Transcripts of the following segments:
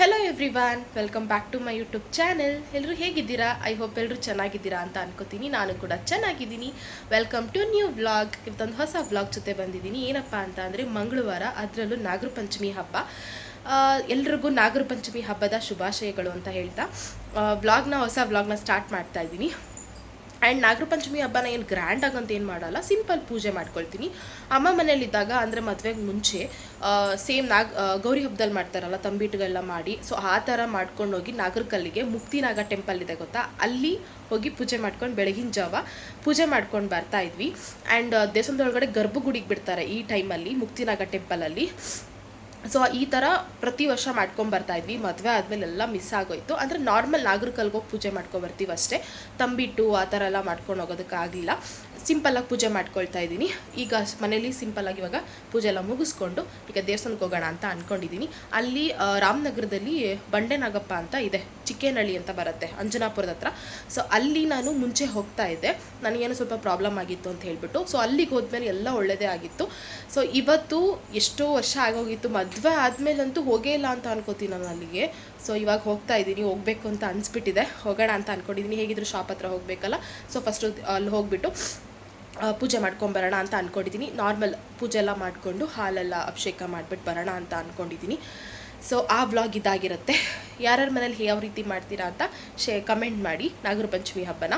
Hello every welcome back to my YouTube channel ಎಲ್ಲರೂ ಹೇಗಿದ್ದೀರಾ? I hope ಎಲ್ಲರೂ ಚೆನ್ನಾಗಿದ್ದೀರಾ ಅಂತ ಅನ್ಕೋತೀನಿ. ನಾನು ಕೂಡ ಚೆನ್ನಾಗಿದ್ದೀನಿ. ವೆಲ್ಕಮ್ ಟು ನ್ಯೂ ವ್ಲಾಗ್ ಇವತ್ತೊಂದು ಹೊಸ ವ್ಲಾಗ್ ಜೊತೆ ಬಂದಿದ್ದೀನಿ. ಏನಪ್ಪ ಅಂತ ಅಂದರೆ ಮಂಗಳವಾರ, ಅದರಲ್ಲೂ ನಾಗರ ಪಂಚಮಿ ಹಬ್ಬ ಎಲ್ರಿಗೂ ನಾಗರ ಪಂಚಮಿ ಹಬ್ಬದ ಶುಭಾಶಯಗಳು ಅಂತ ಹೇಳ್ತಾ ವ್ಲಾಗ್ನ ಹೊಸ ವ್ಲಾಗ್ನ ಸ್ಟಾರ್ಟ್ ಮಾಡ್ತಾ ಇದ್ದೀನಿ. ಆ್ಯಂಡ್ ನಾಗರ ಪಂಚಮಿ ಹಬ್ಬನ ಏನು ಗ್ರ್ಯಾಂಡ್ ಆಗಂತ ಏನು ಮಾಡಲ್ಲ ಸಿಂಪಲ್ ಪೂಜೆ ಮಾಡ್ಕೊಳ್ತೀನಿ. ಅಮ್ಮ ಮನೇಲಿದ್ದಾಗ ಅಂದರೆ ಮದುವೆಗೆ ಮುಂಚೆ ಸೇಮ್ ನಾಗ ಗೌರಿ ಹಬ್ಬದಲ್ಲಿ ಮಾಡ್ತಾರಲ್ಲ ತಂಬಿಟ್ಟುಗಳೆಲ್ಲ ಮಾಡಿ. ಸೊ ಆ ಥರ ಮಾಡ್ಕೊಂಡು ಹೋಗಿ ನಾಗರಕಲ್ಲಿಗೆ ಮುಕ್ತಿನಾಗ ಟೆಂಪಲ್ ಇದೆ ಗೊತ್ತಾ? ಅಲ್ಲಿ ಹೋಗಿ ಪೂಜೆ ಮಾಡ್ಕೊಂಡು ಬೆಳಗಿನ ಜಾವ ಪೂಜೆ ಮಾಡ್ಕೊಂಡು ಬರ್ತಾ ಇದ್ವಿ. ಆ್ಯಂಡ್ ದೇವಸ್ಥಾನದೊಳಗಡೆ ಗರ್ಭಗುಡಿಗೆ ಬಿಡ್ತಾರೆ ಈ ಟೈಮಲ್ಲಿ ಮುಕ್ತಿನಾಗ ಟೆಂಪಲಲ್ಲಿ ಸೊ ಈ ಥರ ಪ್ರತಿ ವರ್ಷ ಮಾಡ್ಕೊಂಡು ಬರ್ತಾ ಇದ್ವಿ. ಮದುವೆ ಆದಮೇಲೆ ಎಲ್ಲ ಮಿಸ್ ಆಗೋಯ್ತು. ಅಂದರೆ ನಾರ್ಮಲ್ ನಾಗರಿಕಲ್ಗೆ ಹೋಗಿ ಪೂಜೆ ಮಾಡ್ಕೊಂಡು ಬರ್ತೀವಿ ಅಷ್ಟೇ ತಂಬಿಟ್ಟು ಆ ಥರ ಎಲ್ಲ ಮಾಡ್ಕೊಂಡು ಹೋಗೋದಕ್ಕಾಗಲಿಲ್ಲ. ಸಿಂಪಲ್ಲಾಗಿ ಪೂಜೆ ಮಾಡ್ಕೊಳ್ತಾ ಇದ್ದೀನಿ. ಈಗ ಮನೇಲಿ ಸಿಂಪಲ್ಲಾಗಿ ಇವಾಗ ಪೂಜೆ ಎಲ್ಲ ಮುಗಿಸ್ಕೊಂಡು ಈಗ ದೇವಸ್ಥಾನಕ್ಕೆ ಹೋಗೋಣ ಅಂತ ಅಂದ್ಕೊಂಡಿದ್ದೀನಿ ಅಲ್ಲಿ ರಾಮನಗರದಲ್ಲಿ ಬಂಡೆನಾಗಪ್ಪ ಅಂತ ಇದೆ. ಚಿಕ್ಕೇನಹಳ್ಳಿ ಅಂತ ಬರುತ್ತೆ, ಅಂಜನಾಪುರದ ಹತ್ರ. ಸೊ ಅಲ್ಲಿ ನಾನು ಮುಂಚೆ ಹೋಗ್ತಾ ಇದ್ದೆ. ನನಗೇನು ಸ್ವಲ್ಪ ಪ್ರಾಬ್ಲಮ್ ಆಗಿತ್ತು ಅಂತ ಹೇಳ್ಬಿಟ್ಟು. ಸೊ ಅಲ್ಲಿಗೆ ಹೋದ್ಮೇಲೆ ಎಲ್ಲ ಒಳ್ಳೆಯದೇ ಆಗಿತ್ತು. ಸೊ ಇವತ್ತು ಎಷ್ಟೋ ವರ್ಷ ಆಗೋಗಿತ್ತು. ಮದುವೆ ಆದಮೇಲಂತೂ ಹೋಗೇ ಇಲ್ಲ ಅಂತ ಅನ್ಕೋತೀನಿ ನಾನು ಅಲ್ಲಿಗೆ. ಸೊ ಇವಾಗ ಹೋಗ್ತಾ ಇದ್ದೀನಿ. ಹೋಗಬೇಕು ಅಂತ ಅನಿಸ್ಬಿಟ್ಟಿದೆ. ಹೋಗೋಣ ಅಂತ ಅಂದ್ಕೊಂಡಿದ್ದೀನಿ ಹೇಗಿದ್ರು ಶಾಪ್ ಹತ್ರ ಹೋಗಬೇಕಲ್ಲ. ಸೊ ಫಸ್ಟು ಅಲ್ಲಿ ಹೋಗ್ಬಿಟ್ಟು ಪೂಜೆ ಮಾಡ್ಕೊಂಬರೋಣ ಅಂತ ಅಂದ್ಕೊಂಡಿದ್ದೀನಿ ನಾರ್ಮಲ್ ಪೂಜೆ ಎಲ್ಲ ಮಾಡಿಕೊಂಡು ಹಾಲೆಲ್ಲ ಅಭಿಷೇಕ ಮಾಡಿಬಿಟ್ಟು ಬರೋಣ ಅಂತ ಅಂದ್ಕೊಂಡಿದ್ದೀನಿ ಸೊ ಆ ವ್ಲಾಗ್ ಇದಾಗಿರುತ್ತೆ. ಯಾರ್ಯಾರ ಮನೇಲಿ ಯಾವ ರೀತಿ ಮಾಡ್ತೀರಾ ಅಂತ ಶೇ ಕಮೆಂಟ್ ಮಾಡಿ. ನಾಗರ ಪಂಚಮಿ ಹಬ್ಬನ.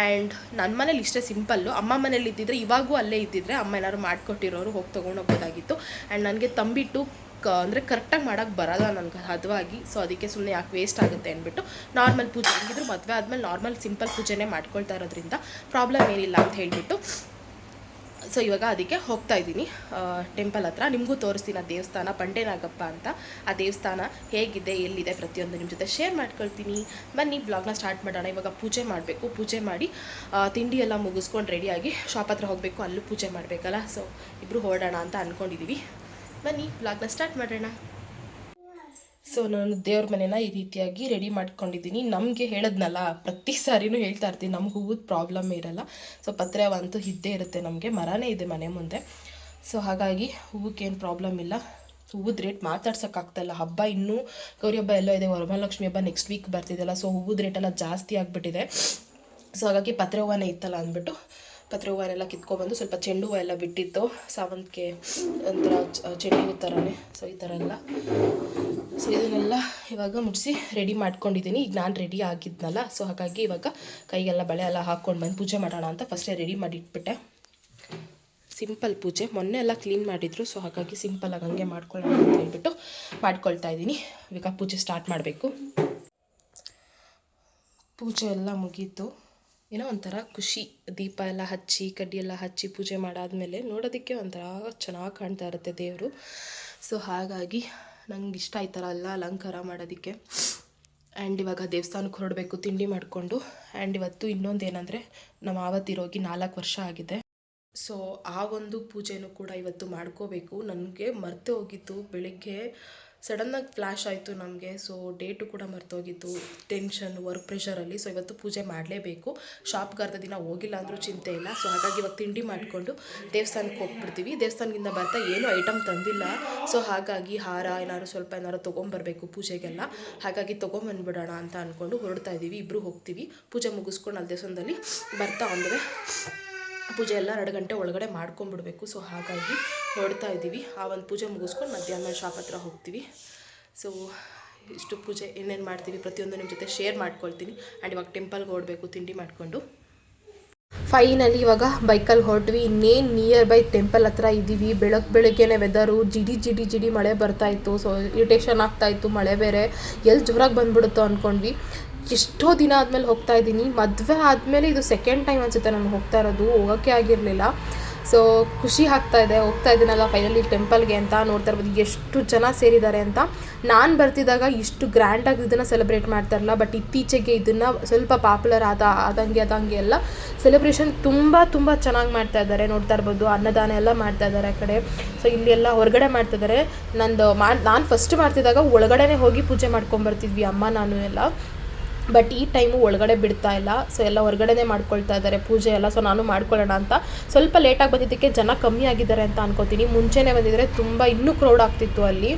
ಆ್ಯಂಡ್ ನನ್ನ ಮನೇಲಿ ಇಷ್ಟೇ ಸಿಂಪಲ್ಲು ಅಮ್ಮ ಮನೇಲಿ ಇದ್ದಿದ್ರೆ ಇವಾಗೂ ಅಲ್ಲೇ ಇದ್ದಿದ್ರೆ ಅಮ್ಮ ಏನಾದ್ರು ಮಾಡಿಕೊಟ್ಟಿರೋರು ಹೋಗಿ ತೊಗೊಂಡೋಗ್ಬೋದಾಗಿತ್ತು ಆ್ಯಂಡ್ ನನಗೆ ತಂಬಿಟ್ಟು ಕ ಅಂದರೆ ಕರೆಕ್ಟಾಗಿ ಮಾಡೋಕ್ಕೆ ಬರಲ್ಲ ನನಗೆ ಹದವಾಗಿ ಸೊ ಅದಕ್ಕೆ ಸುಮ್ಮನೆ ಯಾಕೆ ವೇಸ್ಟ್ ಆಗುತ್ತೆ ಅಂದ್ಬಿಟ್ಟು ನಾರ್ಮಲ್ ಪೂಜೆ ಹೆಂಗಿದ್ರು ಮದುವೆ ಆದಮೇಲೆ ನಾರ್ಮಲ್ ಸಿಂಪಲ್ ಪೂಜೆನೇ ಮಾಡ್ಕೊಳ್ತಾ ಇರೋದ್ರಿಂದ ಪ್ರಾಬ್ಲಮ್ ಏನಿಲ್ಲ ಅಂತ ಹೇಳಿಬಿಟ್ಟು. ಸೊ ಇವಾಗ ಅದಕ್ಕೆ ಹೋಗ್ತಾ ಇದ್ದೀನಿ ಟೆಂಪಲ್ ಹತ್ರ. ನಿಮಗೂ ತೋರಿಸ್ತೀನಿ ಆ ದೇವಸ್ಥಾನ, ಬಂಡೆನಾಗಪ್ಪ ಅಂತ. ಆ ದೇವಸ್ಥಾನ ಹೇಗಿದೆ, ಎಲ್ಲಿದೆ ಪ್ರತಿಯೊಂದು ನಿಮ್ಮ ಜೊತೆ ಶೇರ್ ಮಾಡ್ಕೊಳ್ತೀನಿ. ಬನ್ನಿ ಬ್ಲಾಗ್ನ ಸ್ಟಾರ್ಟ್ ಮಾಡೋಣ. ಇವಾಗ ಪೂಜೆ ಮಾಡಬೇಕು. ಪೂಜೆ ಮಾಡಿ ತಿಂಡಿ ಎಲ್ಲ ಮುಗಿಸ್ಕೊಂಡು ರೆಡಿಯಾಗಿ ಶಾಪ್ ಹತ್ರ ಹೋಗಬೇಕು. ಅಲ್ಲೂ ಪೂಜೆ ಮಾಡಬೇಕಲ್ಲ. ಸೊ ಇಬ್ಬರು ಹೊರಡೋಣ ಅಂತ ಅಂದ್ಕೊಂಡಿದ್ದೀವಿ ಬನ್ನಿ ಬ್ಲಾಗ್ನ ಸ್ಟಾರ್ಟ್ ಮಾಡೋಣ. ಸೊ ನಾನು ದೇವ್ರ ಮನೆನ ಈ ರೀತಿಯಾಗಿ ರೆಡಿ ಮಾಡ್ಕೊಂಡಿದ್ದೀನಿ. ನಮಗೆ ಹೇಳದ್ನಲ್ಲ, ಪ್ರತಿ ಸಾರಿನೂ ಹೇಳ್ತಾ ಇರ್ತೀನಿ, ನಮ್ಗೆ ಹೂವದ ಪ್ರಾಬ್ಲಮ್ ಇರಲ್ಲ. ಸೊ ಪತ್ರೆ ಅಂತೂ ಇದ್ದೇ ಇರುತ್ತೆ ನಮಗೆ, ಮರನೇ ಇದೆ ಮನೆ ಮುಂದೆ. ಸೊ ಹಾಗಾಗಿ ಹೂವಕ್ಕೇನು ಪ್ರಾಬ್ಲಮ್ ಇಲ್ಲ. ಹೂವುದ ರೇಟ್ ಮಾತಾಡ್ಸೋಕ್ಕಾಗ್ತಾಯಿಲ್ಲ ಹಬ್ಬ ಇನ್ನೂ, ಗೌರಿ ಹಬ್ಬ ಎಲ್ಲ ಇದೆ, ವರಮಹಾಲಕ್ಷ್ಮಿ ಹಬ್ಬ ನೆಕ್ಸ್ಟ್ ವೀಕ್ ಬರ್ತಿದೆಯಲ್ಲ ಸೊ ಹೂವುದ ರೇಟೆಲ್ಲ ಜಾಸ್ತಿ ಆಗಿಬಿಟ್ಟಿದೆ. ಸೊ ಹಾಗಾಗಿ ಪತ್ರೆ ಹೂವನೇ ಇತ್ತಲ್ಲ ಅಂದ್ಬಿಟ್ಟು ಪತ್ರೆ ಹೂವನ್ನೆಲ್ಲ ಕಿತ್ಕೊಬಂದು ಸ್ವಲ್ಪ ಚೆಂಡು ಹೂವು ಎಲ್ಲ ಬಿಟ್ಟಿತ್ತು. ಸಾವಂತಿಗೆ ಒಂಥರ ಚೆಂಡು ಹೂ ಥರನೇ. ಸೊ ಈ ಥರ ಎಲ್ಲ. ಸೊ ಇದನ್ನೆಲ್ಲ ಇವಾಗ ಮುಡಿಸಿ ರೆಡಿ ಮಾಡ್ಕೊಂಡಿದ್ದೀನಿ. ಈಗ ನಾನು ರೆಡಿ ಆಗಿದ್ನಲ್ಲ ಸೊ ಹಾಗಾಗಿ ಇವಾಗ ಕೈಗೆಲ್ಲ ಬಳೆ ಎಲ್ಲ ಹಾಕ್ಕೊಂಡು ಬಂದು ಪೂಜೆ ಮಾಡೋಣ ಅಂತ ಫಸ್ಟೇ ರೆಡಿ ಮಾಡಿ ಇಟ್ಬಿಟ್ಟೆ ಸಿಂಪಲ್ ಪೂಜೆ. ಮೊನ್ನೆ ಎಲ್ಲ ಕ್ಲೀನ್ ಮಾಡಿದ್ರು ಸೊ ಹಾಗಾಗಿ ಸಿಂಪಲಾಗಿ ಹಂಗೆ ಮಾಡ್ಕೊಳ್ಳೋಣ ಅಂತ ಹೇಳ್ಬಿಟ್ಟು ಮಾಡ್ಕೊಳ್ತಾ ಇದ್ದೀನಿ. ಇವಾಗ ಪೂಜೆ ಸ್ಟಾರ್ಟ್ ಮಾಡಬೇಕು. ಪೂಜೆ ಎಲ್ಲ ಮುಗೀತು. ಏನೋ ಒಂಥರ ಖುಷಿ. ದೀಪ ಎಲ್ಲ ಹಚ್ಚಿ, ಕಡ್ಡಿ ಎಲ್ಲ ಹಚ್ಚಿ ಪೂಜೆ ಮಾಡಾದ್ಮೇಲೆ ನೋಡೋದಕ್ಕೆ ಒಂಥರ ಚೆನ್ನಾಗಿ ಕಾಣ್ತಾ ಇರುತ್ತೆ ದೇವರು. ಸೊ ಹಾಗಾಗಿ ನಂಗೆ ಇಷ್ಟ ಥರ ಎಲ್ಲ ಅಲಂಕಾರ ಮಾಡೋದಕ್ಕೆ. ಆ್ಯಂಡ್ ಇವಾಗ ದೇವಸ್ಥಾನಕ್ಕೆ ಹೊರಡಬೇಕು, ತಿಂಡಿ ಮಾಡಿಕೊಂಡು. ಆ್ಯಂಡ್ ಇವತ್ತು ಇನ್ನೊಂದು ಏನಂದರೆ ನಮ್ಮ ಆವತ್ತಿರೋಗಿ ನಾಲ್ಕು ವರ್ಷ ಆಗಿದೆ. ಸೊ ಆ ಒಂದು ಪೂಜೆನೂ ಕೂಡ ಇವತ್ತು ಮಾಡ್ಕೋಬೇಕು. ನನಗೆ ಮರ್ತೆ ಹೋಗಿತ್ತು. ಬೆಳಿಗ್ಗೆ ಸಡನ್ನಾಗಿ ಫ್ಲ್ಯಾಶ್ ಆಯಿತು ನಮಗೆ. ಸೊ ಡೇಟು ಕೂಡ ಮರ್ತೋಗಿತ್ತು ಟೆನ್ಷನ್ ವರ್ಕ್ ಪ್ರೆಷರಲ್ಲಿ ಸೊ ಇವತ್ತು ಪೂಜೆ ಮಾಡಲೇಬೇಕು. ಶಾಪ್ಗೆ ಅರ್ಧ ದಿನ ಹೋಗಿಲ್ಲ ಅಂದರೂ ಚಿಂತೆ ಇಲ್ಲ. ಸೊ ಹಾಗಾಗಿ ಇವಾಗ ತಿಂಡಿ ಮಾಡಿಕೊಂಡು ದೇವಸ್ಥಾನಕ್ಕೆ ಹೋಗ್ಬಿಡ್ತೀವಿ. ದೇವಸ್ಥಾನದಿಂದ ಬರ್ತಾ ಏನೂ ಐಟಮ್ ತಂದಿಲ್ಲ. ಸೊ ಹಾಗಾಗಿ ಹಾರ ಏನಾದ್ರು ಸ್ವಲ್ಪ ಏನಾದ್ರು ತೊಗೊಂಬರ್ಬೇಕು ಪೂಜೆಗೆಲ್ಲ. ಹಾಗಾಗಿ ತೊಗೊಂಬಂದ್ಬಿಡೋಣ ಅಂತ ಅಂದ್ಕೊಂಡು ಹೊರಡ್ತಾ ಇದ್ದೀವಿ ಇಬ್ಬರು ಹೋಗ್ತೀವಿ. ಪೂಜೆ ಮುಗಿಸ್ಕೊಂಡು ಅಲ್ಲಿ ದೇವಸ್ಥಾನದಲ್ಲಿ ಬರ್ತಾ ಅಂದರೆ ಪೂಜೆ ಎಲ್ಲ ಎರಡು ಗಂಟೆ ಒಳಗಡೆ ಮಾಡ್ಕೊಂಡ್ಬಿಡ್ಬೇಕು. ಸೊ ಹಾಗಾಗಿ ಹೊರಡ್ತಾ ಇದ್ದೀವಿ. ಆ ಒಂದು ಪೂಜೆ ಮುಗಿಸ್ಕೊಂಡು ಮಧ್ಯಾಹ್ನ ಶಾಪ್ ಹತ್ರ ಹೋಗ್ತೀವಿ. ಸೊ ಇಷ್ಟು ಪೂಜೆ ಏನೇನು ಮಾಡ್ತೀವಿ ಪ್ರತಿಯೊಂದು ನಿಮ್ಮ ಜೊತೆ ಶೇರ್ ಮಾಡ್ಕೊಳ್ತೀನಿ. ಆ್ಯಂಡ್ ಇವಾಗ ಟೆಂಪಲ್ಗೆ ಓಡಬೇಕು ತಿಂಡಿ ಮಾಡಿಕೊಂಡು. ಫೈನಲಿ ಇವಾಗ ಬೈಕಲ್ಲಿ ಹೊರಟ್ವಿ. ಇನ್ನೇನು ನಿಯರ್ ಬೈ ಟೆಂಪಲ್ ಹತ್ರ ಇದ್ದೀವಿ ಬೆಳಗ್ಗೆ ಬೆಳಗ್ಗೆನೆ ವೆದರು ಜಿಡಿ ಜಿಡಿ ಜಿಡಿ ಮಳೆ ಬರ್ತಾ ಇತ್ತು. ಸೊ ಇರಿಟೇಷನ್ ಆಗ್ತಾ ಇತ್ತು. ಮಳೆ ಬೇರೆ. ಎಲ್ಲಿ ಜೋರಾಗಿ ಬಂದ್ಬಿಡುತ್ತೋ ಅಂದ್ಕೊಂಡ್ವಿ ಎಷ್ಟೋ ದಿನ ಆದಮೇಲೆ ಹೋಗ್ತಾ ಇದ್ದೀನಿ. ಮದುವೆ ಆದಮೇಲೆ ಇದು ಸೆಕೆಂಡ್ ಟೈಮ್ ಅನ್ಸುತ್ತೆ ನಾನು ಹೋಗ್ತಾ ಇರೋದು. ಹೋಗೋಕ್ಕೆ ಆಗಿರಲಿಲ್ಲ. ಸೊ ಖುಷಿ ಆಗ್ತಾ ಇದೆ, ಹೋಗ್ತಾ ಇದ್ದೀನಲ್ಲ ಫೈನಲಿ ಟೆಂಪಲ್ಗೆ ಅಂತ ನೋಡ್ತಾ ಇರ್ಬೋದು. ಎಷ್ಟು ಜನ ಸೇರಿದ್ದಾರೆ ಅಂತ. ನಾನು ಬರ್ತಿದ್ದಾಗ ಇಷ್ಟು ಗ್ರ್ಯಾಂಡಾಗಿ ಇದನ್ನು ಸೆಲೆಬ್ರೇಟ್ ಮಾಡ್ತಾರಲ್ಲ ಬಟ್ ಇತ್ತೀಚೆಗೆ ಇದನ್ನು ಸ್ವಲ್ಪ ಪಾಪ್ಯುಲರ್ ಆದ, ಆದಂಗೆ ಆದಂಗೆ ಎಲ್ಲ ಸೆಲೆಬ್ರೇಷನ್ ತುಂಬ ತುಂಬ ಚೆನ್ನಾಗಿ ಮಾಡ್ತಾ ಇದ್ದಾರೆ. ನೋಡ್ತಾ ಇರ್ಬೋದು, ಅನ್ನದಾನ ಎಲ್ಲ ಮಾಡ್ತಾ ಇದ್ದಾರೆ ಆ ಕಡೆ. ಸೊ ಇಲ್ಲಿ ಎಲ್ಲ ಹೊರಗಡೆ ಮಾಡ್ತಾ ಇದ್ದಾರೆ. ನಂದು ಮಾ, ನಾನು ಫಸ್ಟ್ ಮಾಡ್ತಿದ್ದಾಗ ಒಳಗಡೆ ಹೋಗಿ ಪೂಜೆ ಮಾಡ್ಕೊಂಬರ್ತಿದ್ವಿ ಅಮ್ಮ, ನಾನು ಎಲ್ಲ. ಬಟ್ ಈ ಟೈಮು ಒಳಗಡೆ ಬಿಡ್ತಾ ಇಲ್ಲ. ಸೊ ಎಲ್ಲ ಹೊರಗಡೆನೇ ಮಾಡ್ಕೊಳ್ತಾ ಇದ್ದಾರೆ. ಪೂಜೆ ಎಲ್ಲ ಸೊ ನಾನು ಮಾಡ್ಕೊಳ್ಳೋಣ ಅಂತ. ಸ್ವಲ್ಪ ಲೇಟಾಗಿ ಬಂದಿದ್ದಕ್ಕೆ ಜನ ಕಮ್ಮಿ ಆಗಿದ್ದಾರೆ ಅಂತ ಅನ್ಕೋತೀನಿ. ಮುಂಚೆನೇ ಬಂದಿದ್ರೆ ತುಂಬ ಇನ್ನೂ ಕ್ರೌಡ್ ಆಗ್ತಿತ್ತು ಅಲ್ಲಿ.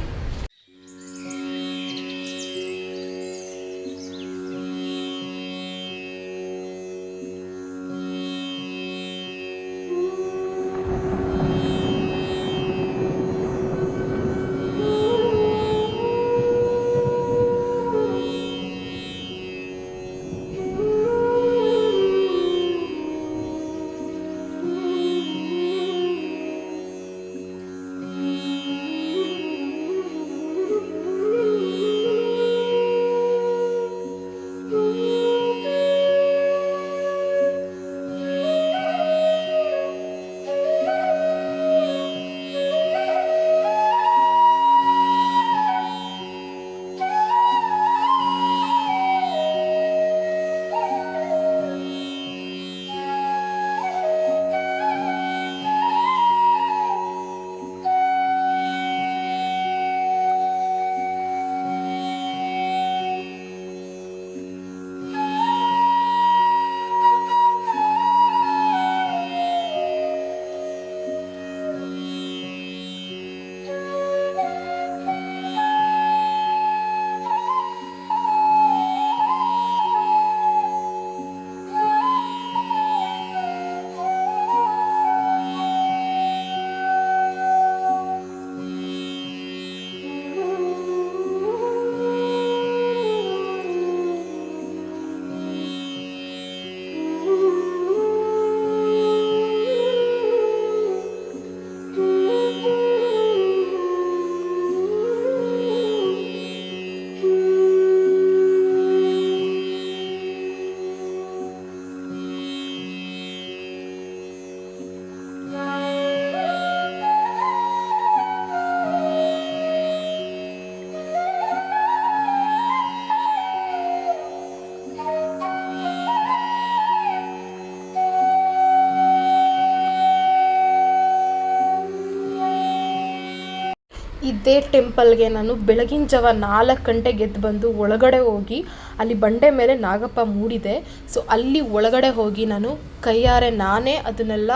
ಇದೇ ಟೆಂಪಲ್ಗೆ ನಾನು ಬೆಳಗಿನ ಜಾವ ನಾಲ್ಕು ಗಂಟೆಗೆ ಎದ್ದು ಬಂದು ಒಳಗಡೆ ಹೋಗಿ ಅಲ್ಲಿ ಬಂಡೆ ಮೇಲೆ ನಾಗಪ್ಪ ಮೂಡಿದೆ. ಸೊ ಅಲ್ಲಿ ಒಳಗಡೆ ಹೋಗಿ ನಾನು ಕೈಯಾರೆ ನಾನೇ ಅದನ್ನೆಲ್ಲ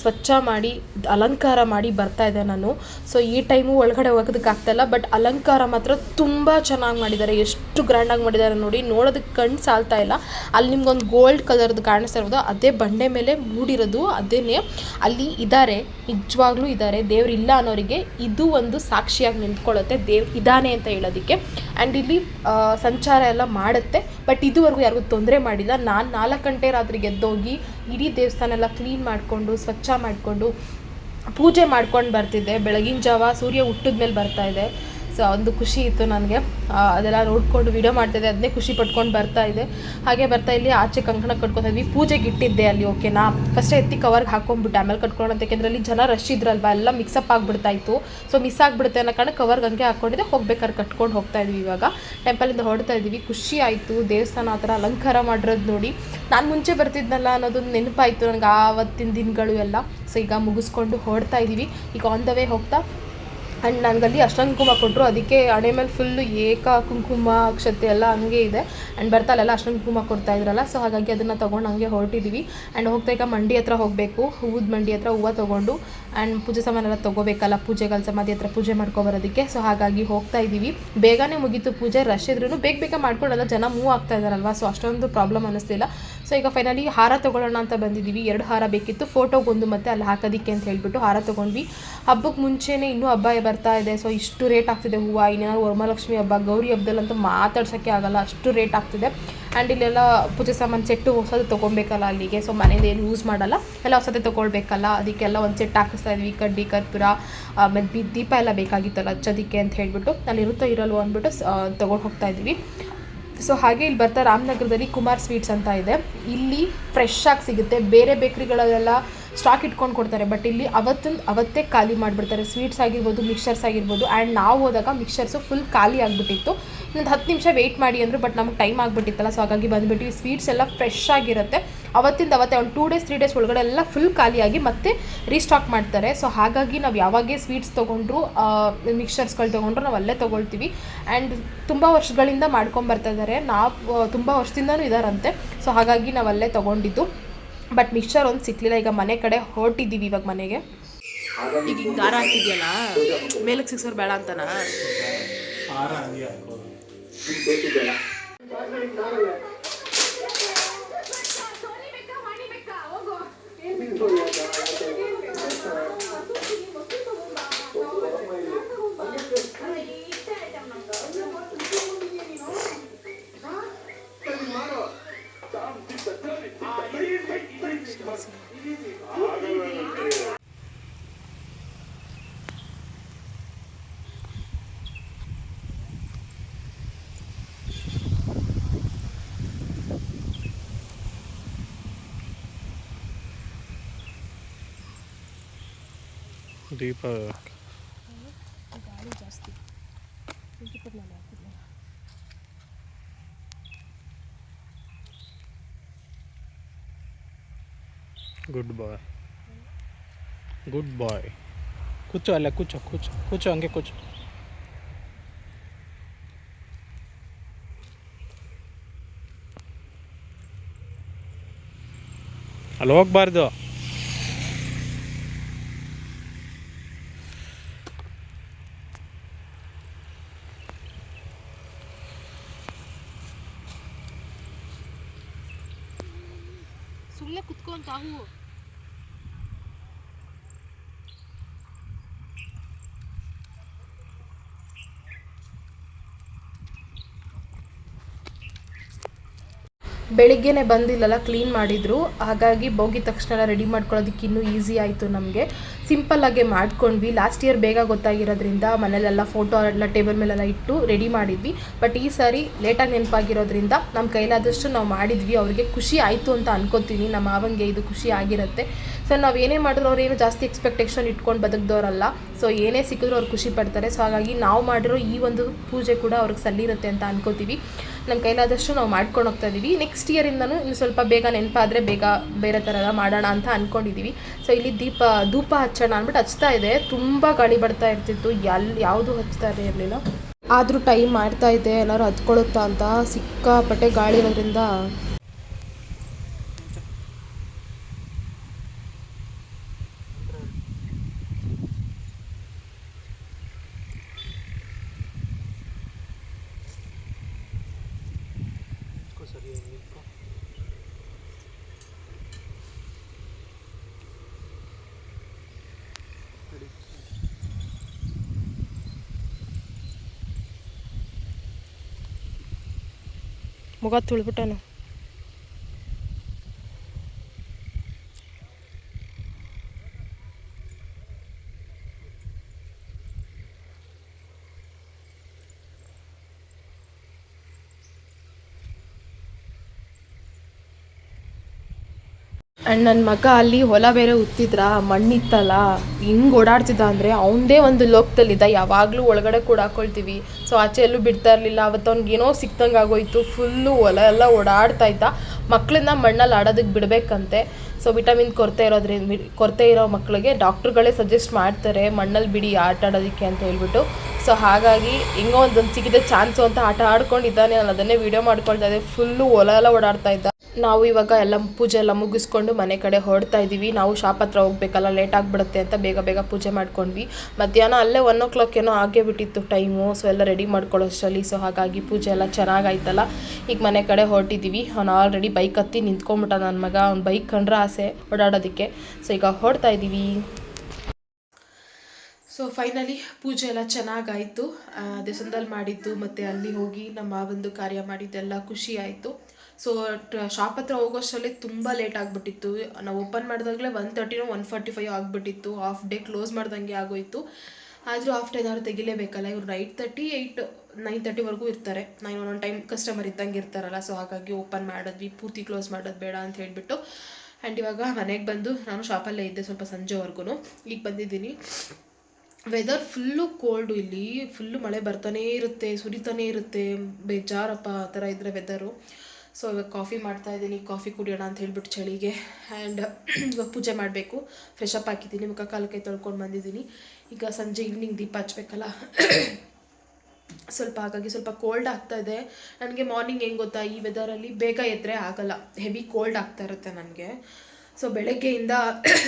ಸ್ವಚ್ಛ ಮಾಡಿ, ಅಲಂಕಾರ ಮಾಡಿ ಬರ್ತಾ ಇದ್ದೆ ನಾನು. ಸೊ ಈ ಟೈಮು ಒಳಗಡೆ ಹೋಗೋದಕ್ಕೆ ಆಗ್ತಾಯಿಲ್ಲ ಬಟ್ ಅಲಂಕಾರ ಮಾತ್ರ ತುಂಬ ಚೆನ್ನಾಗಿ ಮಾಡಿದ್ದಾರೆ. ಎಷ್ಟು ಗ್ರ್ಯಾಂಡಾಗಿ ಮಾಡಿದ್ದಾರೆ ನೋಡಿ, ನೋಡೋದಕ್ಕೆ ಕಣ್ಣು ಸಾಲ್ತಾ ಇಲ್ಲ. ಅಲ್ಲಿ ನಿಮ್ಗೊಂದು ಗೋಲ್ಡ್ ಕಲರ್ದು ಕಾಣಿಸ್ತಾ ಇರೋದು, ಅದೇ ಬಂಡೆ ಮೇಲೆ ಮೂಡಿರೋದು, ಅದೇನೇ ಅಲ್ಲಿ ಇದ್ದಾರೆ ನಿಜವಾಗ್ಲೂ ಇದ್ದಾರೆ ದೇವ್ರು ಇಲ್ಲ ಅನ್ನೋರಿಗೆ ಇದು ಒಂದು ಸಾಕ್ಷಿಯಾಗಿ ನಿಂತ್ಕೊಳ್ಳುತ್ತೆ, ದೇವ್ ಇದ್ದಾನೆ ಅಂತ ಹೇಳೋದಕ್ಕೆ. ಆ್ಯಂಡ್ ಇಲ್ಲಿ ಸಂಚಾರ ಎಲ್ಲ ಮಾಡುತ್ತೆ. ಬಟ್ ಇದುವರೆಗೂ ಯಾರಿಗೂ ತೊಂದರೆ ಮಾಡಿಲ್ಲ. ನಾನು ನಾಲ್ಕು ಗಂಟೆ ರಾತ್ರಿ ಎದ್ದೋಗಿ ಇಡೀ ದೇವಸ್ಥಾನ ಎಲ್ಲ ಕ್ಲೀನ್ ಮಾಡಿಕೊಂಡು, ಸ್ವಚ್ಛ ಮಾಡಿಕೊಂಡು ಪೂಜೆ ಮಾಡ್ಕೊಂಡು ಬರ್ತಿದ್ದೆ. ಬೆಳಗಿನ ಜಾವ ಸೂರ್ಯ ಹುಟ್ಟಿದ ಮೇಲೆ ಬರ್ತಾ ಇದೆ. ಸೊ ಒಂದು ಖುಷಿ ಇತ್ತು ನನಗೆ. ಅದೆಲ್ಲ ನೋಡಿಕೊಂಡು ವಿಡಿಯೋ ಮಾಡ್ತಿದ್ದೆ. ಅದನ್ನೇ ಖುಷಿ ಪಟ್ಕೊಂಡು ಬರ್ತಾ ಇದೆ ಹಾಗೆ ಬರ್ತಾ ಇಲ್ಲಿ ಆಚೆ ಕಂಕಣ ಕಟ್ಕೊತಾ ಇದ್ವಿ ಪೂಜೆಗೆ ಇಟ್ಟಿದ್ದೆ ಅಲ್ಲಿ ಓಕೆನಾ ಫಸ್ಟ್ ಎತ್ತಿ ಕವರ್ಗೆ ಹಾಕೊಂಡ್ಬಿಟ್ಟೆ. ಆಮೇಲೆ ಕಟ್ಕೊಳ್ಳೋಣ ಯಾಕೆಂದ್ರೆ ಅಲ್ಲಿ ಜನ ರಶ್ ಇದ್ರಲ್ವ? ಎಲ್ಲ ಮಿಕ್ಸಪ್ ಆಗಿಬಿಡ್ತಾ ಇತ್ತು ಸೊ ಮಿಸ್ ಆಗಿಬಿಡುತ್ತೆ ಅನ್ನೋ ಕಾರಣ ಕವರ್ಗೆ ಹಂಗೆ ಹಾಕ್ಕೊಂಡಿದ್ದೆ ಹೋಗ್ಬೇಕಾದ್ರೆ ಕಟ್ಕೊಂಡು ಹೋಗ್ತಾ ಇದ್ವಿ ಇವಾಗ. ಟೆಂಪಲಿಂದ ಹೊಡ್ತಾ ಇದ್ವಿ. ಖುಷಿ ಆಯಿತು. ದೇವಸ್ಥಾನ ಆ ಥರ ಅಲಂಕಾರ ಮಾಡಿರೋದು ನೋಡಿ. ನಾನು ಮುಂಚೆ ಬರ್ತಿದ್ನಲ್ಲ ಅನ್ನೋದೊಂದು ನೆನಪಾಯಿತು. ನನಗೆ ಆವತ್ತಿನ ದಿನಗಳು ಎಲ್ಲ. ಸೊ ಈಗ ಮುಗಿಸ್ಕೊಂಡು ಹೊಡ್ತಾ ಇದ್ದೀವಿ. ಈಗ ಆನ್ ದ ವೇ ಹೋಗ್ತಾ ಆ್ಯಂಡ್ ನನಗಲ್ಲಿ ಅಷ್ಟೊಂದು ಕುಂಕುಮ ಕೊಟ್ಟರು ಅದಕ್ಕೆ ಹಣೆ ಮೇಲೆ ಫುಲ್ಲು ಏಕ ಕುಂಕುಮ, ಅಕ್ಷತೆ ಎಲ್ಲ ಹಂಗೆ ಇದೆ. ಆ್ಯಂಡ್ ಬರ್ತಾ ಅಲ್ಲೆಲ್ಲ ಅಷ್ಟೊಂದು ಕುಂಕುಮ ಕೊಡ್ತಾ ಇದ್ರಲ್ಲ. ಸೊ ಹಾಗಾಗಿ ಅದನ್ನು ತೊಗೊಂಡು ಹಂಗೆ ಹೊರಟಿದ್ದೀವಿ ಆ್ಯಂಡ್ ಹೋಗ್ತಾ ಈಗ ಮಂಡಿ ಹತ್ರ ಹೋಗಬೇಕು. ಹೂವದ ಮಂಡಿ ಹತ್ರ ಹೂವು ತೊಗೊಂಡು. ಆ್ಯಂಡ್ ಪೂಜೆ ಸಾಮಾನೆಲ್ಲ ತೊಗೋಬೇಕಲ್ಲ. ಪೂಜೆಗಳ ಸಮಾಧಿ ಹತ್ರ ಪೂಜೆ ಮಾಡ್ಕೊಬರೋದಕ್ಕೆ. ಸೊ ಹಾಗಾಗಿ ಹೋಗ್ತಾ ಇದ್ದೀವಿ. ಬೇಗನೆ ಮುಗೀತು ಪೂಜೆ. ರಶ್ ಇದ್ರೂ ಬೇಗ ಬೇಗ ಮಾಡ್ಕೊಂಡಲ್ಲ ಜನ ಮೂವ್ ಆಗ್ತಾ ಇದ್ದಾರಲ್ವ ಸೊ ಅಷ್ಟೊಂದು ಪ್ರಾಬ್ಲಮ್ ಅನ್ನಿಸ್ತಿಲ್ಲ. ಸೊ ಈಗ ಫೈನಲಿ ಹಾರ ತೊಗೊಳ್ಳೋಣ ಅಂತ ಬಂದಿದ್ದೀವಿ. ಎರಡು ಹಾರ ಬೇಕಿತ್ತು. ಫೋಟೋಗೊಂದು ಮತ್ತು ಅಲ್ಲಿ ಹಾಕೋದಿಕ್ಕೆ ಅಂತ ಹೇಳ್ಬಿಟ್ಟು ಹಾರ ತೊಗೊಂಡ್ವಿ. ಹಬ್ಬಕ್ಕೆ ಮುಂಚೆನೇ ಇನ್ನೂ ಹಬ್ಬ ಬರ್ತಾ ಇದೆ. ಸೊ ಇಷ್ಟು ರೇಟ್ ಆಗ್ತಿದೆ ಹೂವು. ಇನ್ನೇನಾದ್ರು ವರಮಹಾಲಕ್ಷ್ಮಿ ಹಬ್ಬ, ಗೌರಿ ಹಬ್ಬದಲ್ಲಂತೂ ಮಾತಾಡ್ಸೋಕ್ಕೆ ಆಗಲ್ಲ. ಅಷ್ಟು ರೇಟ್ ಆಗ್ತಿದೆ. ಆ್ಯಂಡ್ ಇಲ್ಲೆಲ್ಲ ಪೂಜೆ ಸಾಮಾನು ಸೆಟ್ಟು ಹೊಸದು ತೊಗೊಬೇಕಲ್ಲ ಅಲ್ಲಿಗೆ. ಸೊ ಮನೆಯಿಂದ ಏನು ಯೂಸ್ ಮಾಡಲ್ಲ. ಎಲ್ಲ ಹೊಸದೇ ತೊಗೊಳ್ಬೇಕಲ್ಲ. ಅದಕ್ಕೆಲ್ಲ ಒಂದು ಸೆಟ್ ಹಾಕಿಸ್ತಾ ಇದ್ವಿ. ಕಡ್ಡಿ, ಕರ್ಪೂರ, ಆಮೇಲೆ ಬಿ ದೀಪ ಎಲ್ಲ ಬೇಕಾಗಿತ್ತಲ್ಲ ಹಚ್ಚೋದಕ್ಕೆ ಅಂತ ಹೇಳಿಬಿಟ್ಟು. ಅಲ್ಲಿ ಇರುತ್ತೋ ಇರಲ್ವೋ ಅಂದ್ಬಿಟ್ಟು ತೊಗೊಂಡು ಹೋಗ್ತಾ ಇದ್ವಿ. ಸೊ ಹಾಗೆ ಇಲ್ಲಿ ಬರ್ತಾ ರಾಮನಗರದಲ್ಲಿ ಕುಮಾರ್ ಸ್ವೀಟ್ಸ್ ಅಂತ ಇದೆ. ಇಲ್ಲಿ ಫ್ರೆಶ್ ಆಗಿ ಸಿಗುತ್ತೆ. ಬೇರೆ ಬೇಕ್ರಿಗಳಲ್ಲೆಲ್ಲ ಸ್ಟಾಕ್ ಇಟ್ಕೊಂಡು ಕೊಡ್ತಾರೆ. ಬಟ್ ಇಲ್ಲಿ ಅವತ್ತಿಂದ, ಅವತ್ತೇ ಖಾಲಿ ಮಾಡಿಬಿಡ್ತಾರೆ. ಸ್ವೀಟ್ಸ್ ಆಗಿರ್ಬೋದು ಮಿಕ್ಸರ್ಸ್ ಆಗಿರ್ಬೋದು. ಆ್ಯಂಡ್ ನಾವು ಹೋದಾಗ ಮಿಕ್ಸರ್ಸು ಫುಲ್ ಖಾಲಿ ಆಗಿಬಿಟ್ಟಿತ್ತು. ಇನ್ನೊಂದು ಹತ್ತು ನಿಮಿಷ ವೆಯ್ಟ್ ಮಾಡಿ ಅಂದರು ಬಟ್ ನಮಗೆ ಟೈಮ್ ಆಗಿಬಿಟ್ಟಿತ್ತಲ್ಲ. ಸೊ ಹಾಗಾಗಿ ಬಂದುಬಿಟ್ಟು ಸ್ವೀಟ್ಸ್ ಎಲ್ಲ ಫ್ರೆಶ್ ಆಗಿರುತ್ತೆ. ಅವತ್ತಿಂದ ಅವತ್ತೇ, ಒಂದು ಟೂ ಡೇಸ್ ತ್ರೀ ಡೇಸ್ ಒಳಗಡೆ ಎಲ್ಲ ಫುಲ್ ಖಾಲಿಯಾಗಿ ಮತ್ತೆ ರೀಸ್ಟಾಕ್ ಮಾಡ್ತಾರೆ. ಸೊ ಹಾಗಾಗಿ ನಾವು ಯಾವಾಗೇ ಸ್ವೀಟ್ಸ್ ತೊಗೊಂಡ್ರು ಮಿಕ್ಸರ್ಸ್ಗಳು ತೊಗೊಂಡ್ರು ನಾವು ಅಲ್ಲೇ ತೊಗೊಳ್ತೀವಿ. ಆ್ಯಂಡ್ ತುಂಬ ವರ್ಷಗಳಿಂದ ಮಾಡ್ಕೊಂಡು ಬರ್ತಾ ಇದ್ದಾರೆ ನಾವು ತುಂಬ ವರ್ಷದಿಂದನೂ ಇದ್ದಾರಂತೆ ಸೊ ಹಾಗಾಗಿ ನಾವು ಅಲ್ಲೇ ತೊಗೊಂಡಿದ್ದು. ಬಟ್ ಮಿಕ್ಸರ್ ಒಂದು ಸಿಕ್ಕಲಿಲ್ಲ ಈಗ ಮನೆ ಕಡೆ ಹೊರಟಿದ್ದೀವಿ ಇವಾಗ ಮನೆಗೆ. ಈಗ ಹಿಂಗೆ ದಾರ ಹಾಕಿದ್ಯಲ್ಲ? ಮೇಲಕ್ಕೆ ಸಿಕ್ಸೋರು ಬೇಡ ಅಂತನಾ ಹಾರ ಹಂಗೆ ಹಾಕೋದು ದೀಪ. ಗಾಳಿ ಜಾಸ್ತಿ ಗುಡ್ ಬಾಯ್ ಗುಡ್ ಬಾಯ್ ಕೂಚು ಅಲ್ಲ, ಕೂಚು ಕೂಚು ಕೂಚು ಹಂಗೆ ಕೂಚು. ಅಲ್ಲಿ, ಹೋಗ್ಬಾರ್ದು. ಸುಮ್ಮನೆ ಕುತ್ಕೊಂತಾವು ಬೆಳಿಗ್ಗೆನೆ ಬಂದಿಲ್ಲಲ್ಲ ಕ್ಲೀನ್ ಮಾಡಿದ್ರು. ಹಾಗಾಗಿ ಬೋಗಿದ ತಕ್ಷಣ ರೆಡಿ ಮಾಡ್ಕೊಳ್ಳೋದಕ್ಕೆ ಇನ್ನೂ ಈಸಿ ಆಯಿತು ನಮಗೆ. ಸಿಂಪಲ್ಲಾಗೆ ಮಾಡ್ಕೊಂಡ್ವಿ. ಲಾಸ್ಟ್ ಇಯರ್ ಬೇಗ ಗೊತ್ತಾಗಿರೋದ್ರಿಂದ ಮನೇಲೆಲ್ಲ ಫೋಟೋ ಎಲ್ಲ ಟೇಬಲ್ ಮೇಲೆಲ್ಲ ಇಟ್ಟು ರೆಡಿ ಮಾಡಿದ್ವಿ. ಬಟ್ ಈ ಸಾರಿ ಲೇಟಾಗಿ ನೆನಪಾಗಿರೋದ್ರಿಂದ ನಮ್ಮ ಕೈಲಾದಷ್ಟು ನಾವು ಮಾಡಿದ್ವಿ. ಅವ್ರಿಗೆ ಖುಷಿ ಆಯಿತು ಅಂತ ಅನ್ಕೋತೀನಿ. ನಮ್ಮ ಮಾವಂಗೆ ಇದು ಖುಷಿ ಆಗಿರುತ್ತೆ. ಸೊ ನಾವು ಏನೇ ಮಾಡಿದ್ರು ಅವ್ರು ಏನು ಜಾಸ್ತಿ ಎಕ್ಸ್ಪೆಕ್ಟೇಷನ್ ಇಟ್ಕೊಂಡು ಬದುಕ್ದವ್ರಲ್ಲ. ಸೊ ಏನೇ ಸಿಕ್ಕಿದ್ರು ಅವ್ರು ಖುಷಿ ಪಡ್ತಾರೆ. ಸೊ ಹಾಗಾಗಿ ನಾವು ಮಾಡಿರೋ ಈ ಒಂದು ಪೂಜೆ ಕೂಡ ಅವ್ರಿಗೆ ಸಲ್ಲಿರುತ್ತೆ ಅಂತ ಅನ್ಕೋತೀವಿ. ನಮ್ಮ ಕೈಲಾದಷ್ಟು ನಾವು ಮಾಡ್ಕೊಂಡು ಹೋಗ್ತಾ ಇದ್ದೀವಿ. ನೆಕ್ಸ್ಟ್ ಇಯರಿಂದನೂ ಇನ್ನು ಸ್ವಲ್ಪ ಬೇಗ ನೆನಪಾದರೆ ಬೇಗ ಬೇರೆ ಥರ ಎಲ್ಲ ಮಾಡೋಣ ಅಂತ ಅಂದ್ಕೊಂಡಿದ್ದೀವಿ ಸೊ ಇಲ್ಲಿ ದೀಪ, ಧೂಪ ಹಚ್ಚೋಣ ಅಂದ್ಬಿಟ್ಟು ಹಚ್ತಾ ಇದೆ. ತುಂಬ ಗಾಳಿ ಬರ್ತಾ ಇರ್ತಿತ್ತು. ಎಲ್ಲಿ ಯಾವುದು ಹಚ್ತಾ ಇರಲಿಲ್ಲ. ಆದರೂ ಟೈಮ್ ಮಾಡ್ತಾ ಇದೆ ಏನಾದ್ರು ಹತ್ಕೊಳ್ಳುತ್ತಾ ಅಂತ ಸಿಕ್ಕಾಪಟ್ಟೆ ಗಾಳಿ ಇರೋದ್ರಿಂದ ಮುಖ ತುಳ್ಬಿಟ್ಟನು ಆ್ಯಂಡ್ ನನ್ನ ಮಗ ಅಲ್ಲಿ ಹೊಲ ಬೇರೆ ಉತ್ತಿದ್ರ, ಮಣ್ಣಿತ್ತಲ್ಲ, ಹಿಂಗೆ ಓಡಾಡ್ತಿದ್ದ ಅಂದರೆ ಅವನದೇ ಒಂದು ಲೋಕದಲ್ಲಿದ್ದ, ಯಾವಾಗಲೂ ಒಳಗಡೆ ಕೂಡ ಹಾಕೊಳ್ತೀವಿ. ಸೊ ಆಚೆ ಎಲ್ಲೂ ಬಿಡ್ತಾ ಇರಲಿಲ್ಲ, ಅವತ್ತು ಅವ್ನಿಗೆ ಏನೋ ಆಗೋಯ್ತು ಫುಲ್ಲು ಹೊಲ ಎಲ್ಲ ಓಡಾಡ್ತಾ ಇದ್ದ. ಮಕ್ಕಳನ್ನ ಮಣ್ಣಲ್ಲಿ ಆಡೋದಕ್ಕೆ ಬಿಡಬೇಕಂತೆ. ಸೊ ವಿಟಮಿನ್ ಕೊರತೆ ಇರೋದ್ರಿಂದ ಕೊರತೆ ಇರೋ ಮಕ್ಕಳಿಗೆ ಡಾಕ್ಟ್ರುಗಳೇ ಸಜೆಸ್ಟ್ ಮಾಡ್ತಾರೆ, ಮಣ್ಣಲ್ಲಿ ಬಿಡಿ, ಆಟ ಆಡೋದಕ್ಕೆ ಅಂತ ಹೇಳ್ಬಿಟ್ಟು. ಸೊ ಹಾಗಾಗಿ ಹೆಂಗೋ ಒಂದೊಂದು ಸಿಗಿದ ಚಾನ್ಸು ಅಂತ ಆಟ ಆಡ್ಕೊಂಡಿದ್ದಾನೆ ನಾನು ಅದನ್ನೇ ವಿಡಿಯೋ ಮಾಡ್ಕೊಳ್ತಾ ಇದ್ದೆ. ಫುಲ್ಲು ಹೊಲ ಎಲ್ಲ ಓಡಾಡ್ತಾ ಇದ್ದ. ನಾವು ಇವಾಗ ಎಲ್ಲ ಪೂಜೆ ಎಲ್ಲ ಮುಗಿಸ್ಕೊಂಡು ಮನೆ ಕಡೆ ಹೊರಡ್ತಾ ಇದ್ದೀವಿ. ನಾವು ಶಾಪ್ ಹತ್ರ ಹೋಗ್ಬೇಕಲ್ಲ ಲೇಟ್ ಆಗಿಬಿಡುತ್ತೆ ಅಂತ ಬೇಗ ಬೇಗ ಪೂಜೆ ಮಾಡ್ಕೊಂಡ್ವಿ. ಮಧ್ಯಾಹ್ನ ಅಲ್ಲೇ ಒನ್ ಓ ಕ್ಲಾಕ್ ಏನೋ ಆಗೇ ಬಿಟ್ಟಿತ್ತು ಟೈಮು ಸೊ ಎಲ್ಲ ರೆಡಿ ಮಾಡ್ಕೊಳ್ಳೋಷ್ಟರಲ್ಲಿ ಸೊ ಹಾಗಾಗಿ ಪೂಜೆ ಎಲ್ಲ ಚೆನ್ನಾಗಾಯ್ತಲ್ಲ. ಈಗ ಮನೆ ಕಡೆ ಹೊರಟಿದ್ದೀವಿ. ಅವ್ನು ಆಲ್ರೆಡಿ ಬೈಕ್ ಹತ್ತಿ ನಿಂತ್ಕೊಂಬಿಟ್ಟ ನನ್ನ ಮಗ. ಅವ್ನು ಬೈಕ್ ಕಂಡ್ರೆ ಆಸೆ ಓಡಾಡೋದಕ್ಕೆ. ಸೊ ಈಗ ಹೊರಡ್ತಾ ಇದ್ದೀವಿ. ಸೊ ಫೈನಲಿ ಪೂಜೆ ಎಲ್ಲ ಚೆನ್ನಾಗಾಯಿತು. ದೇವಸ್ಥಾನದಲ್ಲಿ ಮಾಡಿದ್ದು ಮತ್ತು ಅಲ್ಲಿ ಹೋಗಿ ನಮ್ಮ ಒಂದು ಕಾರ್ಯ ಮಾಡಿದ್ದೆಲ್ಲ ಖುಷಿ ಆಯಿತು. ಸೊ ಶಾಪ್ ಹತ್ರ ಹೋಗೋಷ್ಟರಲ್ಲಿ ತುಂಬ ಲೇಟ್ ಆಗಿಬಿಟ್ಟಿತ್ತು. ನಾವು ಓಪನ್ ಮಾಡಿದಾಗಲೇ ಒನ್ ತರ್ಟಿನೋ ಒನ್ ಫಾರ್ಟಿ ಫೈವ್ ಆಗಿಬಿಟ್ಟಿತ್ತು. ಹಾಫ್ ಡೇ ಕ್ಲೋಸ್ ಮಾಡ್ದಂಗೆ ಆಗೋಯ್ತು. ಆದರೂ ಆಫ್ ಡೇ ಏನಾದ್ರು ತೆಗಿಲೇಬೇಕಲ್ಲ, ಇವ್ರು ನೈಟ್ ತರ್ಟಿ ಏಯ್ಟ್ ನೈನ್ ತರ್ಟಿವರೆಗೂ ಇರ್ತಾರೆ. ನೈನ್ ಒಂದೊಂದು ಟೈಮ್ ಕಸ್ಟಮರ್ ಇದ್ದಂಗೆ ಇರ್ತಾರಲ್ಲ ಸೊ ಹಾಗಾಗಿ ಓಪನ್ ಮಾಡಿದ್ವಿ, ಪೂರ್ತಿ ಕ್ಲೋಸ್ ಮಾಡೋದು ಬೇಡ ಅಂತ ಹೇಳಿಬಿಟ್ಟು. ಆ್ಯಂಡ್ ಇವಾಗ ಮನೆಗೆ ಬಂದು ನಾನು ಶಾಪಲ್ಲೇ ಇದ್ದೆ ಸ್ವಲ್ಪ ಸಂಜೆವರೆಗೂ ಈಗ ಬಂದಿದ್ದೀನಿ. ವೆದರ್ ಫುಲ್ಲು ಕೋಲ್ಡು ಇಲ್ಲಿ. ಫುಲ್ಲು ಮಳೆ ಬರ್ತಾನೇ ಇರುತ್ತೆ, ಸುರಿತಾನೇ ಇರುತ್ತೆ. ಬೇಜಾರಪ್ಪ ಆ ಥರ ಇದ್ದರೆ ವೆದರು ಸೊ ಇವಾಗ ಕಾಫಿ ಮಾಡ್ತಾ ಇದ್ದೀನಿ. ಕಾಫಿ ಕುಡಿಯೋಣ ಅಂತ ಹೇಳ್ಬಿಟ್ಟು ಚಳಿಗೆ. ಆ್ಯಂಡ್ ಇವಾಗ ಪೂಜೆ ಮಾಡಬೇಕು. ಫ್ರೆಶ್ ಅಪ್ ಹಾಕಿದ್ದೀನಿ. ಮುಖ ಕಾಲಕ್ಕೆ ತೊಳ್ಕೊಂಡು ಬಂದಿದ್ದೀನಿ. ಈಗ ಸಂಜೆ ಈವ್ನಿಂಗ್ ದೀಪ ಹಚ್ಬೇಕಲ್ಲ. ಸ್ವಲ್ಪ ಹಾಗಾಗಿ ಸ್ವಲ್ಪ ಕೋಲ್ಡ್ ಆಗ್ತಾ ಇದೆ. ನನಗೆ ಮಾರ್ನಿಂಗ್ ಹೆಂಗೆ ಗೊತ್ತಾ? ಈ ವೆದರಲ್ಲಿ ಬೇಗ ಎದ್ದರೆ ಆಗಲ್ಲ. ಹೆವಿ ಕೋಲ್ಡ್ ಆಗ್ತಾ ಇರುತ್ತೆ ನನಗೆ. ಸೊ ಬೆಳಗ್ಗೆಯಿಂದ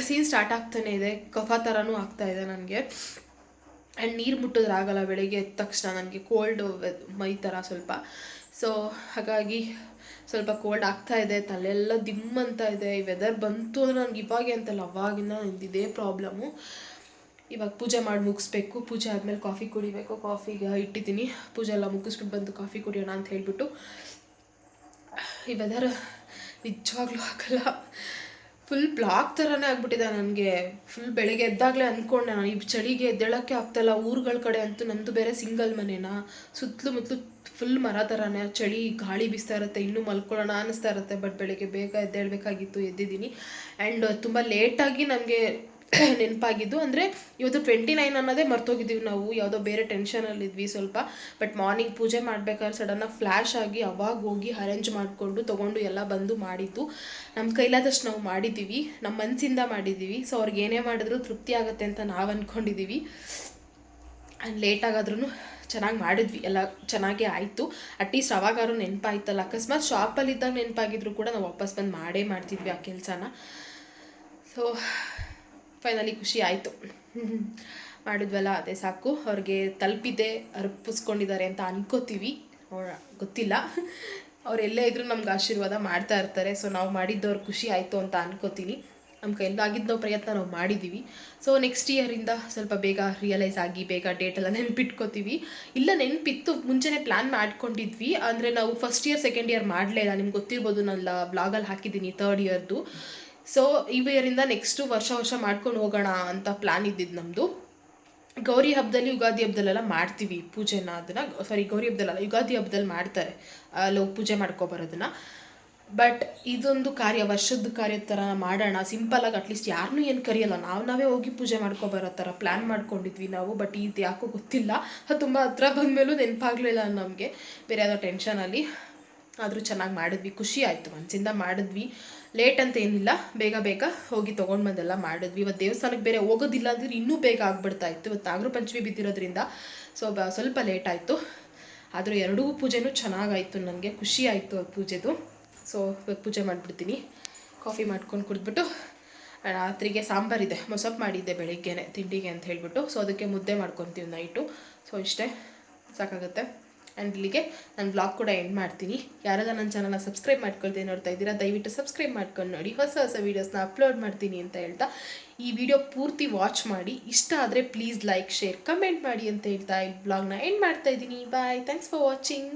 ಸೀನ್ ಸ್ಟಾರ್ಟ್ ಆಗ್ತಾನೆ ಇದೆ. ಕಫ ಥರನೂ ಆಗ್ತಾ ಇದೆ ನನಗೆ. ಆ್ಯಂಡ್ ನೀರು ಮುಟ್ಟಿದ್ರೆ ಆಗಲ್ಲ. ಬೆಳಗ್ಗೆ ಎದ್ದ ತಕ್ಷಣ ನನಗೆ ಕೋಲ್ಡ್ ಮೈ ಥರ ಸ್ವಲ್ಪ. ಸೊ ಹಾಗಾಗಿ ಸ್ವಲ್ಪ ಕೋಲ್ಡ್ ಆಗ್ತಾ ಇದೆ, ತಲೆಯೆಲ್ಲ ದಿಮ್ ಅಂತ ಇದೆ. ಈ ವೆದರ್ ಬಂತು ಅಂದರೆ ನನಗೆ ಇವಾಗೆ ಅಂತಲ್ಲ ಅವಾಗಿನ ಇದೇ ಪ್ರಾಬ್ಲಮ್ಮು ಇವಾಗ ಪೂಜೆ ಮಾಡಿ ಮುಗಿಸ್ಬೇಕು. ಪೂಜೆ ಆದಮೇಲೆ ಕಾಫಿ ಕುಡಿಬೇಕು. ಕಾಫಿಗೆ ಇಟ್ಟಿದ್ದೀನಿ. ಪೂಜೆ ಎಲ್ಲ ಮುಗಿಸ್ಬಿಟ್ಟು ಬಂದು ಕಾಫಿ ಕುಡಿಯೋಣ ಅಂತ ಹೇಳ್ಬಿಟ್ಟು. ಈ ವೆದರ್ ನಿಜವಾಗ್ಲೂ ಆಗಲ್ಲ. ಫುಲ್ ಬ್ಲಾಕ್ ಥರನೇ ಆಗ್ಬಿಟ್ಟಿದೆ ನನಗೆ. ಫುಲ್ ಬೆಳಗ್ಗೆ ಎದ್ದಾಗಲೇ ಅಂದ್ಕೊಂಡೆ ನಾನು. ಈ ಚಳಿಗೆ ಎದ್ದೇಳೋಕ್ಕೆ ಆಗ್ತಾಯಿಲ್ಲ ಊರುಗಳ ಕಡೆ ಅಂತೂ ನಮ್ಮದು ಬೇರೆ ಸಿಂಗಲ್ ಮನೆನಾ. ಸುತ್ತಲೂ ಮುತ್ತಲು ಫುಲ್ ಮರ ಥರನೇ ಚಳಿ ಗಾಳಿ ಬೀಸ್ತಾ ಇರುತ್ತೆ, ಇನ್ನೂ ಮಲ್ಕೊಳ್ಳೋಣ ಅನ್ನಿಸ್ತಾ ಇರುತ್ತೆ ಬಟ್ ಬೆಳಗ್ಗೆ ಬೇಗ ಎದ್ದೇಳಬೇಕಾಗಿತ್ತು ಎದ್ದಿದ್ದೀನಿ. ಆ್ಯಂಡ್ ತುಂಬ ಲೇಟಾಗಿ ನಮಗೆ ನೆನಪಾಗಿದ್ದು ಅಂದರೆ ಇವತ್ತು ಟ್ವೆಂಟಿ ನೈನ್ ಅನ್ನೋದೇ ಮರ್ತೋಗಿದ್ದೀವಿ ನಾವು, ಯಾವುದೋ ಬೇರೆ ಟೆನ್ಷನಲ್ಲಿದ್ವಿ ಸ್ವಲ್ಪ. ಬಟ್ ಮಾರ್ನಿಂಗ್ ಪೂಜೆ ಮಾಡ್ಬೇಕಾದ್ರೆ ಸಡನ್ನಾಗಿ ಫ್ಲ್ಯಾಶ್ ಆಗಿ ಅವಾಗ ಹೋಗಿ ಅರೇಂಜ್ ಮಾಡಿಕೊಂಡು ತೊಗೊಂಡು ಎಲ್ಲ ಬಂದು ಮಾಡಿದ್ದು. ನಮ್ಮ ಕೈಲಾದಷ್ಟು ನಾವು ಮಾಡಿದ್ದೀವಿ ನಮ್ಮ ಮನಸ್ಸಿಂದ ಮಾಡಿದ್ದೀವಿ. ಸೊ ಅವ್ರಿಗೆ ಏನೇ ಮಾಡಿದ್ರು ತೃಪ್ತಿ ಆಗುತ್ತೆ ಅಂತ ನಾವು ಅಂದ್ಕೊಂಡಿದ್ದೀವಿ ಆ್ಯಂಡ್ ಲೇಟ್ ಆಗಾದ್ರೂ ಚೆನ್ನಾಗಿ ಮಾಡಿದ್ವಿ, ಎಲ್ಲ ಚೆನ್ನಾಗೇ ಆಯಿತು. ಅಟ್ಲೀಸ್ಟ್ ಅವಾಗಾರು ನೆನಪಾಯ್ತಲ್ಲ. ಅಕಸ್ಮಾತ್ ಶಾಪಲ್ಲಿದ್ದಾಗ ನೆನಪಾಗಿದ್ರು ಕೂಡ ನಾವು ವಾಪಸ್ ಬಂದು ಮಾಡೇ ಮಾಡ್ತಿದ್ವಿ ಆ ಕೆಲಸನ. ಸೊ ಫೈನಲಿ ಖುಷಿ ಆಯಿತು. ಮಾಡಿದ್ವಲ್ಲ, ಅದೇ ಸಾಕು. ಅವ್ರಿಗೆ ತಲುಪಿದೆ, ಅರ್ಪಿಸ್ಕೊಂಡಿದ್ದಾರೆ ಅಂತ ಅನ್ಕೋತೀವಿ. ಗೊತ್ತಿಲ್ಲ. ಅವ್ರು ಎಲ್ಲೇ ಇದ್ರೂ ನಮ್ಗೆ ಆಶೀರ್ವಾದ ಮಾಡ್ತಾ ಇರ್ತಾರೆ. ಸೊ ನಾವು ಮಾಡಿದ್ದವ್ರು ಖುಷಿ ಆಯಿತು ಅಂತ ಅನ್ಕೋತೀನಿ. ನಮ್ಮ ಕೈಲಾಗಿದ್ದೋ ಪ್ರಯತ್ನ ನಾವು ಮಾಡಿದ್ದೀವಿ ಸೊ ನೆಕ್ಸ್ಟ್ ಇಯರಿಂದ ಸ್ವಲ್ಪ ಬೇಗ ರಿಯಲೈಸ್ ಆಗಿ, ಬೇಗ ಡೇಟ್ ಎಲ್ಲ ನೆನ್ಪಿಟ್ಕೋತೀವಿ. ಇಲ್ಲ ನೆನಪಿತ್ತು, ಮುಂಚೆನೇ ಪ್ಲ್ಯಾನ್ ಮಾಡ್ಕೊಂಡಿದ್ವಿ. ಅಂದರೆ ನಾವು ಫಸ್ಟ್ ಇಯರ್ ಸೆಕೆಂಡ್ ಇಯರ್ ಮಾಡಲೇ ಇಲ್ಲ. ನಿಮ್ಗೆ ಗೊತ್ತಿರ್ಬೋದು, ನಾನು ಬ್ಲಾಗಲ್ಲಿ ಹಾಕಿದ್ದೀನಿ ತರ್ಡ್ ಇಯರ್ದು ಸೊ ಈ ಇಯರಿಂದ ನೆಕ್ಸ್ಟು ವರ್ಷ ವರ್ಷ ಮಾಡ್ಕೊಂಡು ಹೋಗೋಣ ಅಂತ ಪ್ಲ್ಯಾನ್ ಇದ್ದಿದ್ದು ನಮ್ಮದು ಗೌರಿ ಹಬ್ಬದಲ್ಲಿ ಯುಗಾದಿ ಹಬ್ಬದಲ್ಲೆಲ್ಲ ಮಾಡ್ತೀವಿ ಪೂಜೆನ, ಅದನ್ನು ಸಾರಿ ಗೌರಿ ಹಬ್ಬದಲ್ಲ ಯುಗಾದಿ ಹಬ್ಬದಲ್ಲಿ ಮಾಡ್ತಾರೆ. ಅಲ್ಲಿ ಹೋಗಿ ಪೂಜೆ ಮಾಡ್ಕೊಬರೋದನ್ನ. ಬಟ್ ಇದೊಂದು ಕಾರ್ಯ ವರ್ಷದ ಕಾರ್ಯ ಥರ ಮಾಡೋಣ. ಸಿಂಪಲಾಗಿ ಅಟ್ಲೀಸ್ಟ್ ಯಾರನ್ನೂ ಏನು ಕರೆಯಲ್ಲ. ನಾವು ನಾವೇ ಹೋಗಿ ಪೂಜೆ ಮಾಡ್ಕೊಬರೋ ಥರ ಪ್ಲ್ಯಾನ್ ಮಾಡ್ಕೊಂಡಿದ್ವಿ ನಾವು ಬಟ್ ಇದು ಯಾಕೋ ಗೊತ್ತಿಲ್ಲ. ಅದು ತುಂಬ ಹತ್ರ ಬಂದಮೇಲೂ ನೆನಪಾಗಲಿಲ್ಲ ನಮಗೆ. ಬೇರೆ ಯಾವುದೋ ಟೆನ್ಷನಲ್ಲಿ ಆದರೂ ಚೆನ್ನಾಗಿ ಮಾಡಿದ್ವಿ. ಖುಷಿ ಆಯಿತು. ಮನಸ್ಸಿಂದ ಮಾಡಿದ್ವಿ. ಲೇಟ್ ಅಂತ ಏನಿಲ್ಲ. ಬೇಗ ಬೇಗ ಹೋಗಿ ತೊಗೊಂಡು ಬಂದೆಲ್ಲ ಮಾಡಿದ್ವಿ. ಇವತ್ತು ದೇವಸ್ಥಾನಕ್ಕೆ ಬೇರೆ ಹೋಗೋದಿಲ್ಲ ಅಂದ್ರೆ ಇನ್ನೂ ಬೇಗ ಆಗ್ಬಿಡ್ತಾ ಇತ್ತು. ಇವತ್ತು ನಾಗರ ಪಂಚಮಿ ಬಿದ್ದಿರೋದ್ರಿಂದ ಸೊ ಸ್ವಲ್ಪ ಲೇಟ್ ಆಯಿತು. ಆದರೂ ಎರಡೂ ಪೂಜೆನೂ ಚೆನ್ನಾಗಾಯಿತು ನನಗೆ. ಖುಷಿ ಆಯಿತು ಆ ಪೂಜೆದು. ಸೊ ಇವಾಗ ಪೂಜೆ ಮಾಡಿಬಿಡ್ತೀನಿ. ಕಾಫಿ ಮಾಡ್ಕೊಂಡು ಕುಡಿದ್ಬಿಟ್ಟು, ರಾತ್ರಿಗೆ ಸಾಂಬಾರಿದೆ ಮೊಸಪ್ಪು ಮಾಡಿದ್ದೆ ಬೆಳಿಗ್ಗೆನೆ, ತಿಂಡಿಗೆ ಅಂತ ಹೇಳಿಬಿಟ್ಟು. ಸೊ ಅದಕ್ಕೆ ಮುದ್ದೆ ಮಾಡ್ಕೊತೀವಿ ನೈಟು ಸೊ ಇಷ್ಟೇ. ಸಾಕಾಗುತ್ತೆ. ಆ್ಯಂಡ್ ಇಲ್ಲಿಗೆ ನಾನು ಬ್ಲಾಗ್ ಕೂಡ ಎಂಡ್ ಮಾಡ್ತೀನಿ. ಯಾರೆಲ್ಲ ನನ್ನ ಚಾನಲ್ನ ಸಬ್ಸ್ಕ್ರೈಬ್ ಮಾಡ್ಕೊಳ್ದೆ ನೋಡ್ತಾ ಇದ್ದೀರಾ, ದಯವಿಟ್ಟು ಸಬ್ಸ್ಕ್ರೈಬ್ ಮಾಡ್ಕೊಂಡು ನೋಡಿ. ಹೊಸ ಹೊಸ ವೀಡಿಯೋಸ್ನ ಅಪ್ಲೋಡ್ ಮಾಡ್ತೀನಿ ಅಂತ ಹೇಳ್ತಾ, ಈ ವಿಡಿಯೋ ಪೂರ್ತಿ ವಾಚ್ ಮಾಡಿ. ಇಷ್ಟ ಆದರೆ ಪ್ಲೀಸ್ ಲೈಕ್ ಶೇರ್ ಕಮೆಂಟ್ ಮಾಡಿ ಅಂತ ಹೇಳ್ತಾ ಈ ಬ್ಲಾಗ್ನ ಎಂಡ್ ಮಾಡ್ತಾ ಇದ್ದೀನಿ. Bye thanks for watching